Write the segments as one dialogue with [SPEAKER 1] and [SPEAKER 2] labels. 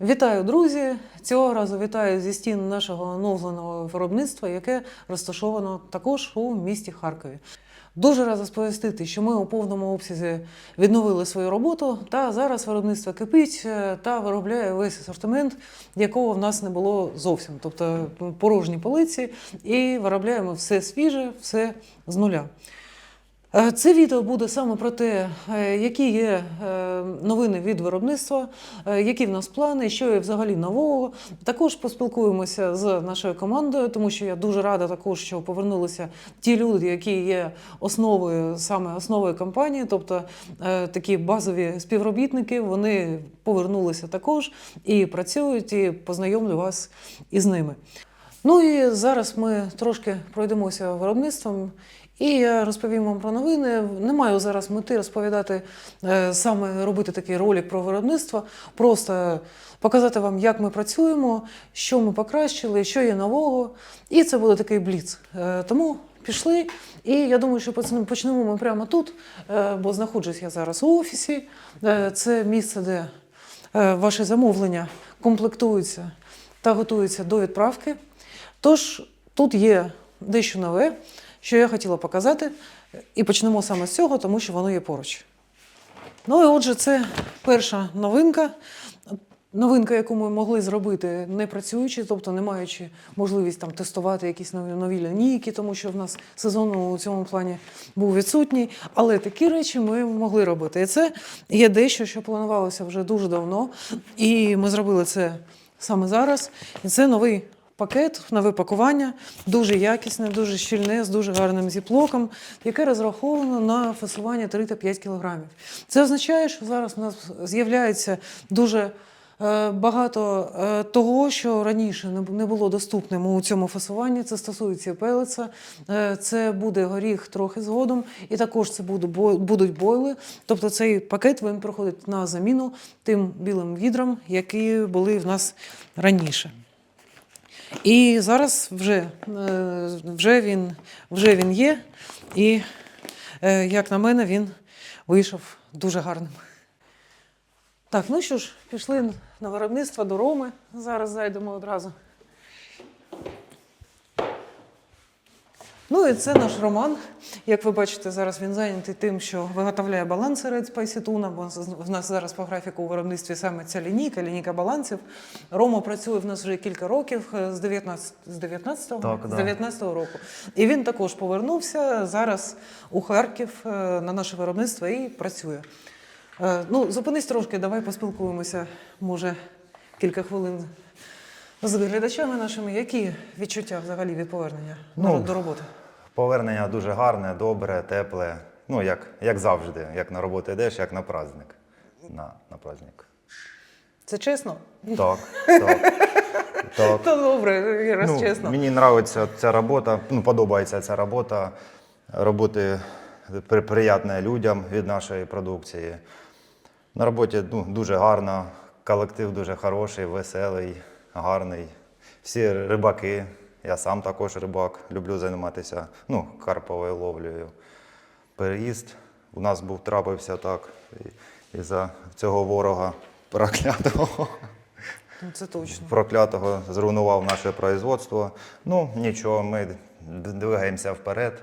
[SPEAKER 1] Вітаю, друзі! Цього разу вітаю зі стін нашого оновленого виробництва, яке розташовано також у місті Харкові. Дуже рада сповістити, що ми у повному обсязі відновили свою роботу, та зараз виробництво кипить е, та виробляє весь асортимент, якого в нас не було зовсім. Тобто порожні полиці, і виробляємо все свіже, все з нуля. Е, Це відео буде саме про те, е, які є е, новини від виробництва, які в нас плани, що є взагалі нового. Також поспілкуємося з нашою командою, тому що я дуже рада також, що повернулися ті люди, які є основою саме основою компанії, тобто такі базові співробітники. Вони повернулися також і працюють, і познайомлю вас із ними. Ну і зараз ми трошки пройдемося виробництвом. І я розповім вам про новини. Не маю зараз мети розповідати е, саме робити такий ролик про виробництво, просто показати вам, як ми працюємо, що ми покращили, що є нового. І це буде такий бліц. Е, Тому пішли. І я думаю, що почнемо ми прямо тут, е, бо знаходжусь я зараз у офісі. Це місце, де ваші замовлення комплектуються та готуються до відправки. Тож тут є дещо нове, що я хотіла показати, і почнемо саме з цього, тому що воно є поруч. Ну і отже, це перша новинка. Новинка, яку ми могли зробити не працюючи, тобто не маючи можливість там тестувати якісь нові, нові лінійки, тому що в нас сезон у цьому плані був відсутній. Але такі речі ми могли робити. І це є дещо, що планувалося вже дуже давно. І ми зробили це саме зараз. І це новий пакет, нове пакування, дуже якісне, дуже щільне, з дуже гарним зіплоком, яке розраховано на фасування 3 та 5 кілограмів. Це означає, що зараз у нас з'являється дуже е, багато е, того, що раніше не було доступним у цьому фасуванні. Це стосується пелеца, е, це буде горіх трохи згодом, і також це будуть бойли. Тобто цей пакет він проходить на заміну тим білим відрам, які були в нас раніше. І зараз вже, е, вже, він, вже він є, і, е, як на мене, він вийшов дуже гарним. Так, ну що ж, пішли на виробництво до Роми. Зараз зайдемо одразу. Ну і це наш Роман. Як ви бачите, зараз він зайнятий тим, що виготовляє баланси Red Spicy Tuna, бо в нас зараз по графіку у виробництві саме ця лінійка, лінійка балансів. Рома працює в нас вже кілька років, е, з 19, з 19-го?
[SPEAKER 2] Так,
[SPEAKER 1] з 19-го року. І він також повернувся зараз у Харків е, на наше виробництво і працює. Е, Ну, зупинись трошки, давай поспілкуємося, може, кілька хвилин з глядачами нашими. Які відчуття взагалі від повернення
[SPEAKER 2] Ну,
[SPEAKER 1] до роботи?
[SPEAKER 2] Повернення дуже гарне, добре, тепле. Ну, як, як завжди, як на роботу йдеш, як на праздник. На, на праздник.
[SPEAKER 1] Це чесно?
[SPEAKER 2] Так, так. так.
[SPEAKER 1] Та добре, раз
[SPEAKER 2] Ну,
[SPEAKER 1] чесно.
[SPEAKER 2] Мені подобається ця робота, ну, подобається ця робота. Роботи при- приємне людям від нашої продукції. На роботі ну, дуже гарно, колектив дуже хороший, веселий, гарний. Всі рибаки. Я сам також рибак, люблю займатися ну, карповою ловлею. Переїзд у нас був трапився так. І, із-за цього ворога проклятого.
[SPEAKER 1] Ну, Це точно.
[SPEAKER 2] проклятого зруйнував наше производство. Ну, нічого, ми двигаємося вперед.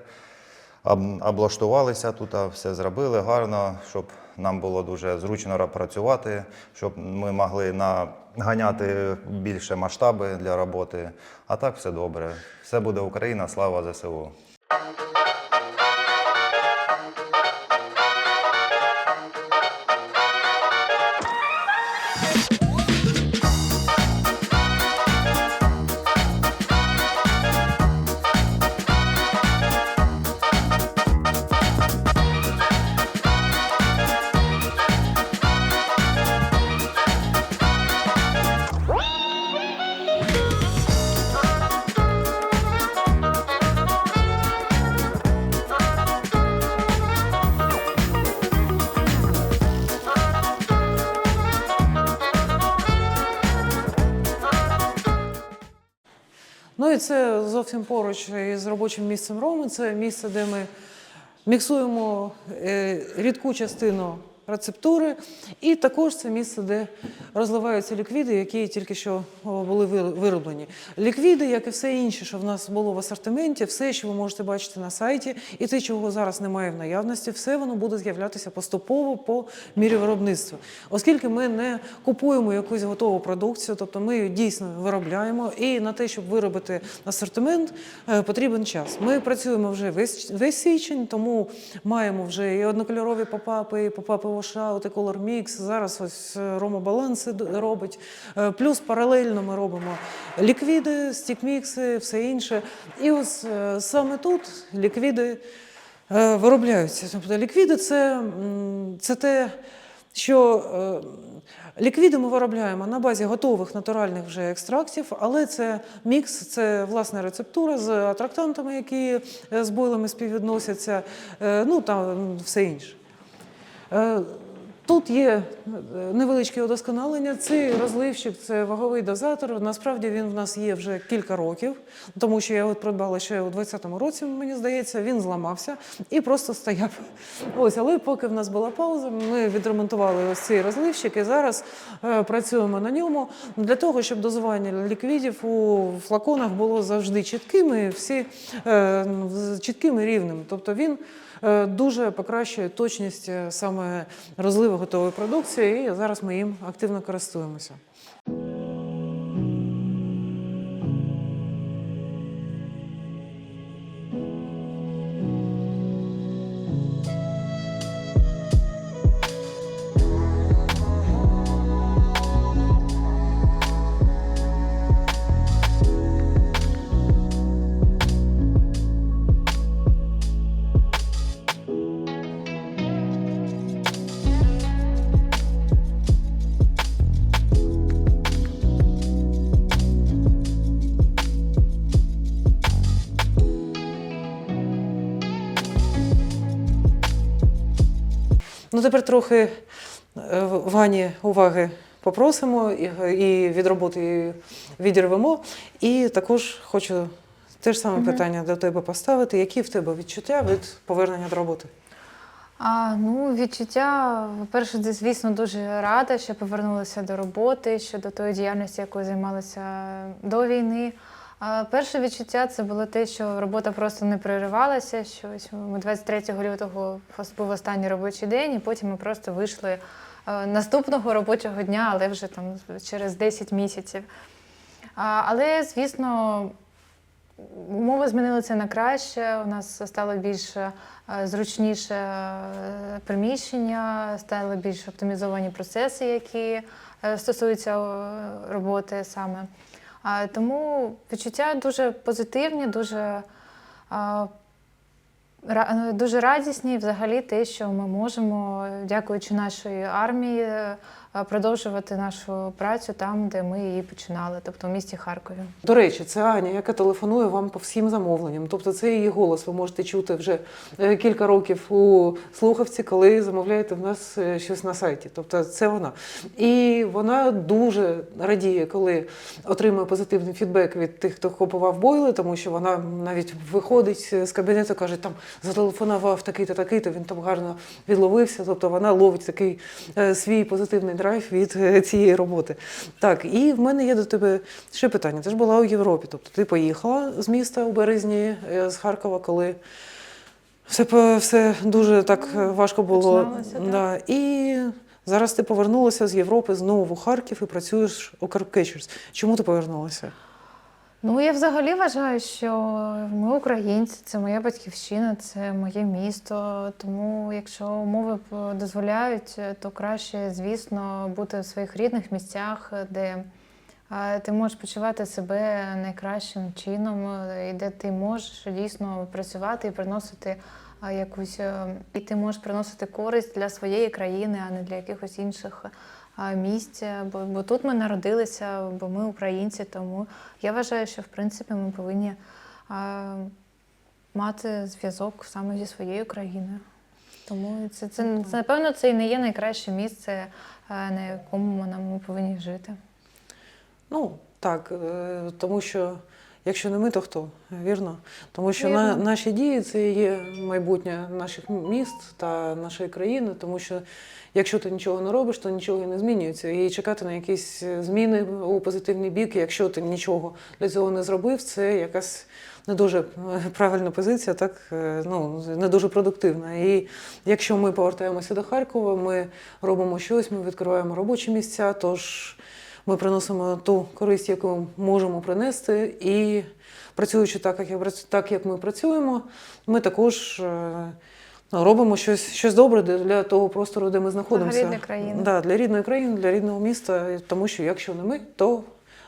[SPEAKER 2] Облаштувалися тут, все зробили гарно, щоб нам було дуже зручно працювати, щоб ми могли наганяти більше масштаби для роботи. А так все добре. Все буде Україна, слава ЗСУ.
[SPEAKER 1] Зовсім поруч із робочим місцем Роми. Це місце, де ми міксуємо е, рідку частину рецептури, і також це місце, де розливаються ліквіди, які тільки що були ви- вироблені. Ліквіди, як і все інше, що в нас було в асортименті, все, що ви можете бачити на сайті, і те, чого зараз немає в наявності, все воно буде з'являтися поступово по мірі виробництва. Оскільки ми не купуємо якусь готову продукцію, тобто ми її дійсно виробляємо, і на те, щоб виробити асортимент, е, потрібен час. Ми працюємо вже весь, весь січень, тому маємо вже і однокольорові попапи, і попапи І Color Mix. Зараз ось е, Рома Баланси робить. Е, Плюс паралельно ми робимо ліквіди, стікмікси, все інше. І ось е, саме тут ліквіди виробляються. Тобто ліквіди це, це те, що ліквіди ми виробляємо на базі готових натуральних вже екстрактів, але це мікс, це власна рецептура з атрактантами, які з бойлами співвідносяться, ну та м, все інше. Е, Тут є е, невеличке удосконалення. Цей розливчик це ваговий дозатор. Насправді він в нас є вже кілька років, тому що я от придбала ще у 2020 році, мені здається, він зламався і просто стояв. Ось, але поки в нас була пауза, ми відремонтували ось цей розливчик і зараз е, працюємо на ньому для того, щоб дозування ліквідів у флаконах було завжди чітким і всі чітким і рівним. Тобто він дуже покращує точність е, саме розливу готової продукції, і зараз ми їм активно користуємося. Ну тепер трохи е, Вані уваги попросимо і, від роботи відірвемо. І також хочу те ж саме питання до тебе поставити. Які в тебе відчуття від повернення до роботи?
[SPEAKER 3] А, ну, відчуття, по-перше, звісно, дуже рада, що повернулася до роботи, що до тої діяльності, якою займалася до війни. Перше відчуття це було те, що робота просто не переривалася. Що ми 23 лютого був останній робочий день, і потім ми просто вийшли е, наступного робочого дня, але вже там через 10 місяців. Але, звісно, Умови змінилися на краще. У нас стало більш е, зручніше е, приміщення, стали більш оптимізовані процеси, які стосуються роботи саме. Тому відчуття дуже позитивні, дуже, дуже радісні. І Взагалі те, що ми можемо, дякуючи нашій армії, продовжувати нашу працю там, де ми її починали, тобто в місті Харкові.
[SPEAKER 1] До речі, це Аня, яка телефонує вам по всім замовленням. Тобто це її голос. Ви можете чути вже е, кілька років у слухавці, коли замовляєте в нас е, щось на сайті. Тобто це вона. І вона дуже радіє, коли отримує позитивний фідбек від тих, хто купував бойли, тому що вона навіть виходить з кабінету, каже, там зателефонував такий-то, такий-то, він там гарно відловився. Тобто вона ловить такий е, свій позитивний драйв від е, цієї роботи. Так, і в мене є до тебе ще питання. Ти ж була у Європі, тобто ти поїхала з міста у березні е, з Харкова, коли все, все дуже так е, важко було.
[SPEAKER 3] Так.
[SPEAKER 1] Да. І зараз ти повернулася з Європи знову в Харків і працюєш у Carpcatchers. Чому ти повернулася?
[SPEAKER 3] Ну, я взагалі вважаю, що ми українці, це моя батьківщина, це моє місто. Тому, якщо умови дозволяють, то краще, звісно, бути в своїх рідних місцях, де ти можеш почувати себе найкращим чином, і де ти можеш дійсно працювати і приносити якусь, е, і ти можеш приносити користь для своєї країни, а не для якихось інших а, місць, бо, бо тут ми народилися, бо ми українці, тому я вважаю, що в принципі ми повинні а, мати зв'язок саме зі своєю країною. Тому це, це, це напевно це і не є найкраще місце, а, на якому ми, нам- ми повинні жити.
[SPEAKER 1] Ну, так, е, тому що Якщо не ми, то хто? Вірно? Тому що на, наші дії це є майбутнє наших міст та нашої країни. Тому що якщо ти нічого не робиш, то нічого і не змінюється. І чекати на якісь зміни у позитивний бік, якщо ти нічого для цього не зробив, це якась не дуже е, правильна позиція, так е, ну не дуже продуктивна. І якщо ми повертаємося до Харкова, ми робимо щось, ми відкриваємо робочі місця. Тож ми приносимо ту користь, яку ми можемо принести, і працюючи так, як я так, як ми працюємо, ми також. е, Робимо щось, щось добре для- для того простору, де ми знаходимося.
[SPEAKER 3] Для рідної країни.
[SPEAKER 1] Да, для рідної країни, для рідного міста. Тому що якщо не ми, то,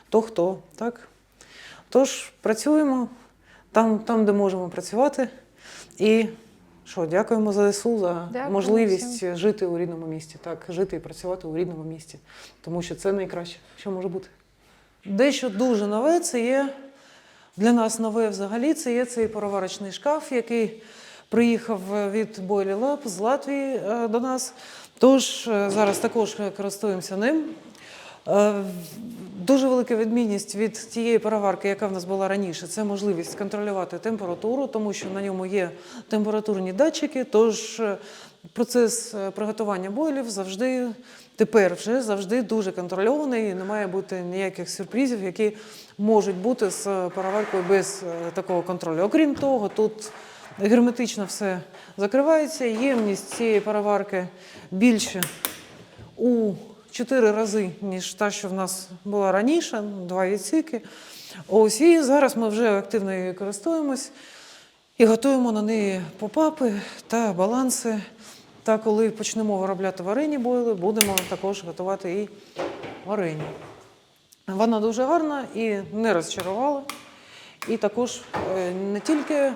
[SPEAKER 1] то хто? Так? Тож працюємо там, там, де можемо працювати. І що, дякуємо ЗСУ за
[SPEAKER 3] Дякуємо
[SPEAKER 1] можливість жити у рідному місті. Так, жити і працювати у рідному місті. Тому що це найкраще, що може бути. Дещо дуже нове це є для нас нове взагалі. Це є цей пароварочний шкаф, який приїхав від Boiler Lab з Латвії е, до нас. Тож е, зараз також користуємося ним. Дуже велика відмінність від тієї пароварки, яка в нас була раніше, це можливість контролювати температуру, тому що на ньому є температурні датчики. Тож е, процес е, приготування бойлів завжди тепер вже завжди дуже контрольований. і Не має бути ніяких сюрпризів, які можуть бути з пароваркою без е, такого контролю. Окрім того, тут герметично все закривається. Ємність цієї пароварки більше у 4 рази, ніж та, що в нас була раніше, ну, два відсіки. Ось і зараз ми вже активно її користуємось і готуємо на неї попапи та баланси. Та коли почнемо виробляти варені бойли, будемо також готувати і варені. Вона дуже гарна і не розчарувала. І також е, не тільки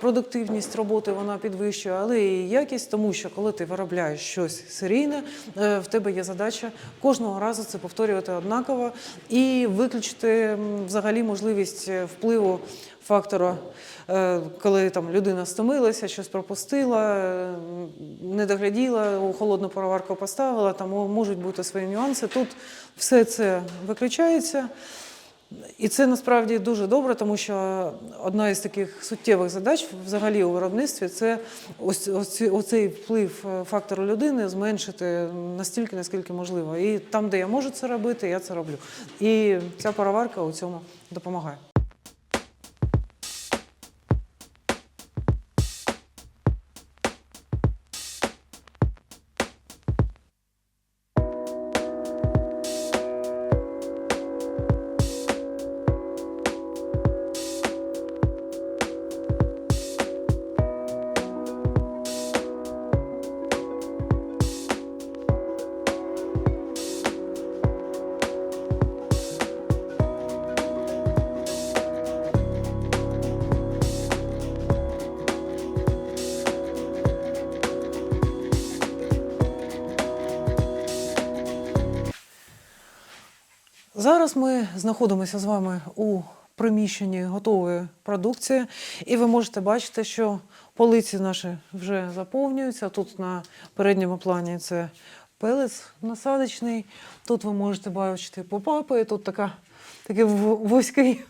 [SPEAKER 1] продуктивність роботи вона підвищує, але і якість, тому що коли ти виробляєш щось серійне, е, в тебе є задача кожного разу це повторювати однаково і виключити взагалі можливість е, впливу фактора, е, коли там людина стомилася, щось пропустила, е, не догляділа, у холодну пароварку поставила, там можуть бути свої нюанси. Тут все це виключається. І це насправді дуже добре, тому що одна із таких суттєвих задач взагалі у виробництві це ось, оцей вплив е, фактору людини зменшити настільки, наскільки можливо. І там, де я можу це робити, я це роблю. І ця пароварка у цьому допомагає. Зараз ми знаходимося з вами у приміщенні готової продукції, і ви можете бачити, що полиці наші вже заповнюються. Тут на передньому плані це пелець насадочний. Тут ви можете бачити попапи. Тут така, такий вузький,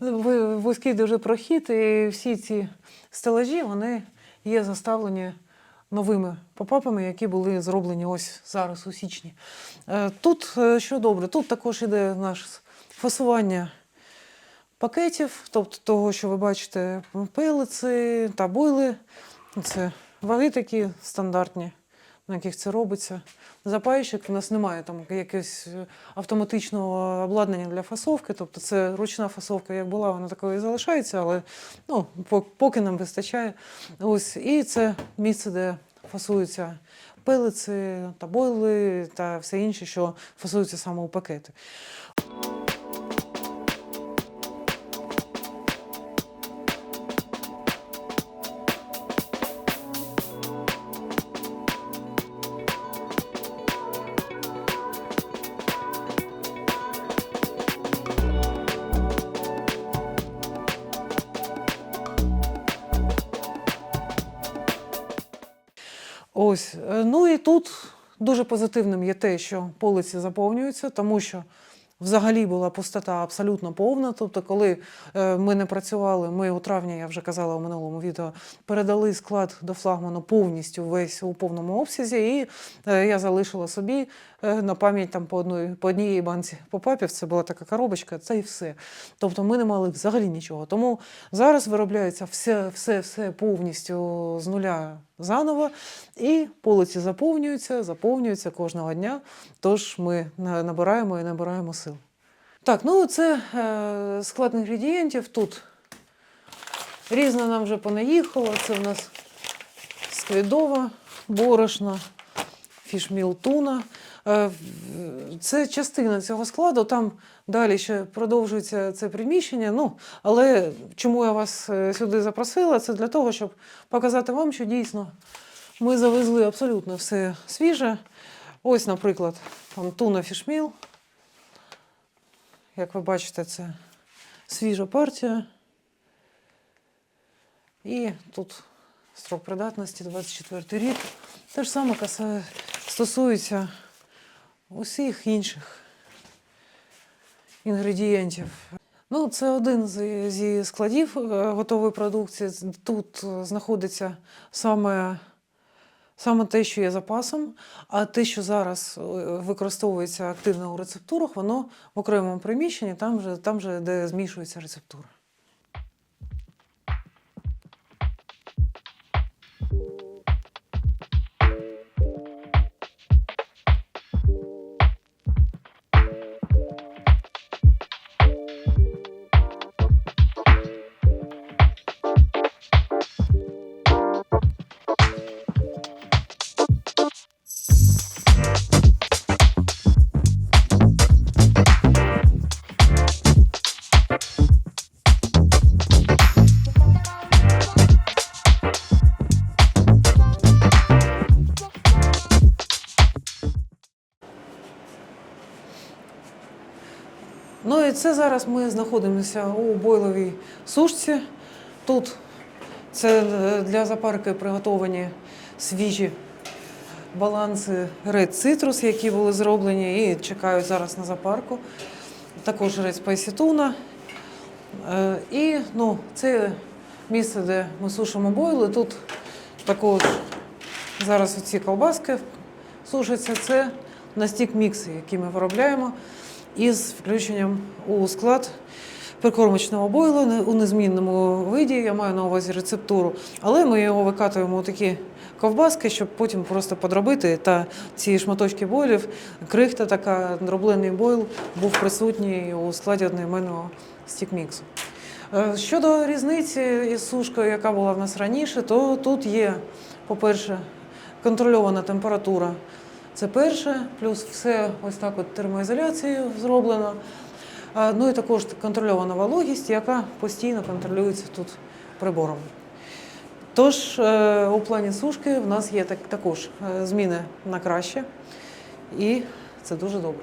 [SPEAKER 1] вузький дуже прохід, і всі ці стелажі вони є заставлені новими попапами, які були зроблені ось зараз у січні. Е, Тут е, що добре, тут також іде наше фасування пакетів, тобто того, що ви бачите, пилиці, та бойли. Це ваги такі стандартні, на яких це робиться. Запайщик, в нас немає там якогось е, автоматичного обладнання для фасовки, тобто це ручна фасовка, як була, вона такою і залишається, але ну, поки нам вистачає. Ось, і це місце, де фасуються пилиці та бойли та все інше, що фасується саме у пакети. Дуже позитивним є те, що полиці заповнюються, тому що Взагалі була пустота абсолютно повна. Тобто, коли е, ми не працювали, ми у травні, я вже казала у минулому відео, передали склад до флагману повністю весь у повному обсязі, і е, я залишила собі на пам'ять там по одної по однієї банці попапів. Це була така коробочка, це і все. Тобто ми не мали взагалі нічого. Тому зараз виробляється все, все, все повністю з нуля заново, і полиці заповнюються, заповнюються кожного дня. Тож ми набираємо і набираємо сил. Так, ну це е, склад інгредієнтів тут. Різне нам вже понаїхало. Це в нас сквідова, борошна, фішміл туна. Е, Це частина цього складу. Там далі ще продовжується це приміщення. Ну, але чому я вас е, сюди запросила? Це для того, щоб показати вам, що дійсно ми завезли абсолютно все свіже. Ось, наприклад, там туна фішміл. Як ви бачите, це свіжа партія. І тут строк придатності 24 рік. Те ж саме каса- стосується усіх інших інгредієнтів. Ну, це один зі складів е, готової продукції. Тут знаходиться саме, саме те, що є запасом, а те, що зараз е, використовується активно у рецептурах, воно в окремому приміщенні, там же, там же де змішується рецептура. Це зараз ми знаходимося у бойловій сушці. Тут це е, для запарки приготовані свіжі баланси Red Citrus, які були зроблені і чекають зараз на запарку. Також Spicy Tuna. Е, І ну, це місце, де ми сушимо бойли. Тут також зараз ці колбаски сушаться. Це настік мікси, які ми виробляємо із включенням у склад прикормочного бойлу у незмінному виді. Я маю на увазі рецептуру, але ми його викатуємо у такі ковбаски, щоб потім просто подробити. Та ці шматочки бойлів, крихта така, дроблений бойл був присутній у складі одноіменного стікміксу. Е, Щодо різниці із сушкою, яка була в нас раніше, то тут є, по-перше, контрольована температура. Це перше, плюс все ось так от термоізоляцією зроблено. Ну і також контрольована вологість, яка постійно контролюється тут прибором. Тож е, у плані сушки в нас є так, також е, зміни на краще, і це дуже добре.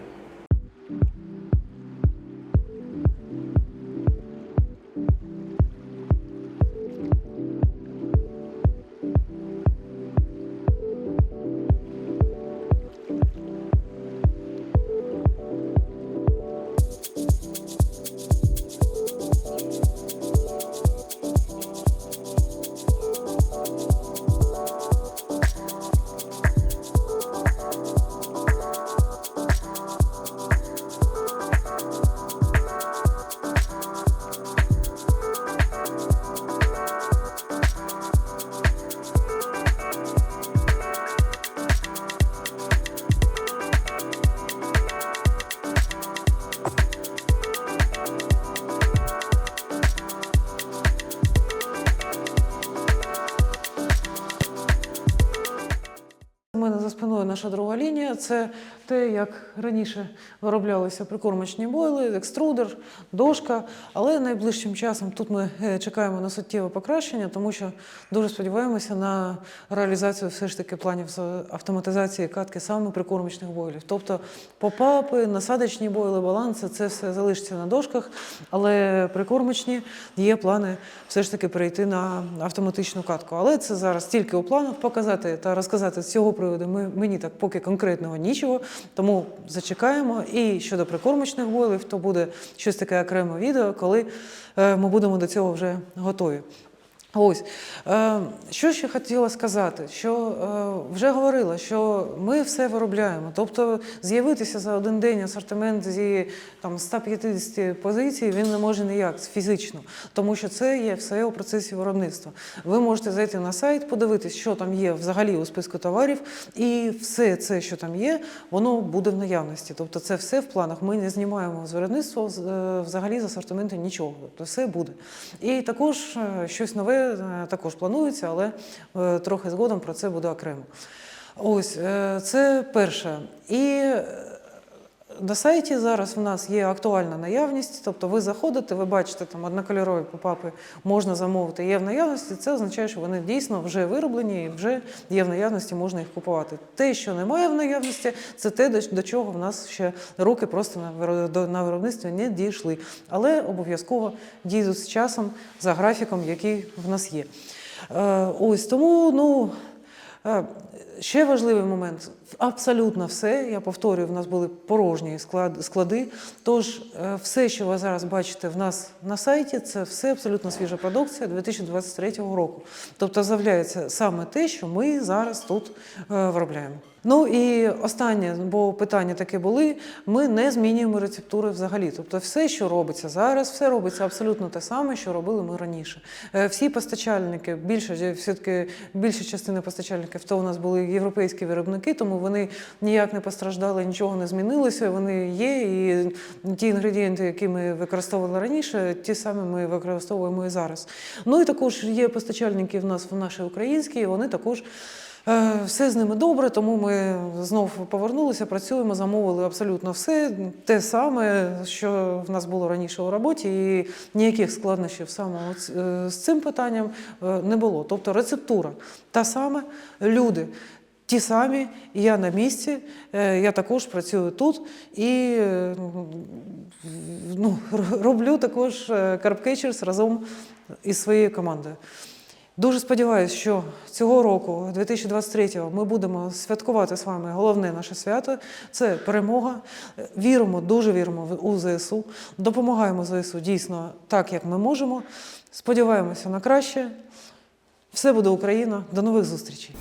[SPEAKER 1] Наша друга лінія. Це те, як раніше вироблялися прикормочні бойли, екструдер, дошка. Але найближчим часом тут ми е, чекаємо на суттєве покращення, тому що дуже сподіваємося на реалізацію все ж таки планів з автоматизації катки саме прикормочних бойлів. Тобто попапи, насадочні бойли, баланси це все залишиться на дошках, але прикормочні є плани все ж таки перейти на автоматичну катку. Але це зараз тільки у планах показати та розказати з цього приводу ми, мені так поки конкретного нічого, тому зачекаємо. І щодо прикормочних бойлів, то буде щось таке окреме відео, коли е, ми будемо до цього вже готові. Ось е, що ще хотіла сказати, що е, вже говорила, що ми все виробляємо. Тобто з'явитися за один день асортимент зі там 150 позицій він не може ніяк фізично, тому що це є все у процесі виробництва. Ви можете зайти на сайт, подивитись, що там є взагалі у списку товарів, і все це, що там є, воно буде в наявності. Тобто, це все в планах. Ми не знімаємо з виробництва е, взагалі з асортименту нічого. Тобто все буде. І також щось нове е, також планується, але е, трохи згодом про це буде окремо. Ось е, це перше. І на сайті зараз в нас є актуальна наявність, тобто ви заходите, ви бачите там однокольорові попапи, можна замовити, є в наявності. Це означає, що вони дійсно вже вироблені і вже є в наявності, можна їх купувати. Те, що немає в наявності, це те, до, чого в нас ще руки просто на виробництві не дійшли. Але обов'язково дійдуть з часом за графіком, який в нас є. Е, ось тому, ну. Е, Ще важливий момент. Абсолютно все, я повторюю, в нас були порожні склади. Тож е, все, що ви зараз бачите в нас на сайті, це все абсолютно свіжа продукція 2023 року. Тобто завляється саме те, що ми зараз тут е, виробляємо. Ну і останнє, бо питання таке були: ми не змінюємо рецептури взагалі. Тобто, все, що робиться зараз, все робиться абсолютно те саме, що робили ми раніше. Е, Всі постачальники, більше все-таки більша частина постачальників, то у нас були європейські виробники, тому вони ніяк не постраждали, нічого не змінилося. Вони є, і ті інгредієнти, які ми використовували раніше, ті самі ми використовуємо і зараз. Ну і також є постачальники в нас в наші українські, і вони також. Е, Все з ними добре, тому ми знов повернулися, працюємо, замовили абсолютно все те саме, що в нас було раніше у роботі, і ніяких складнощів саме е, з цим питанням е, не було. Тобто рецептура та сама, люди. Ті самі, і я на місці, е, я також працюю тут і е, ну, роблю також Carb разом із своєю командою. Дуже сподіваюся, що цього року, 2023-го, ми будемо святкувати з вами головне наше свято це перемога. Віримо, дуже віримо у ЗСУ, допомагаємо ЗСУ дійсно так, як ми можемо. Сподіваємося на краще. Все буде Україна. До нових зустрічей.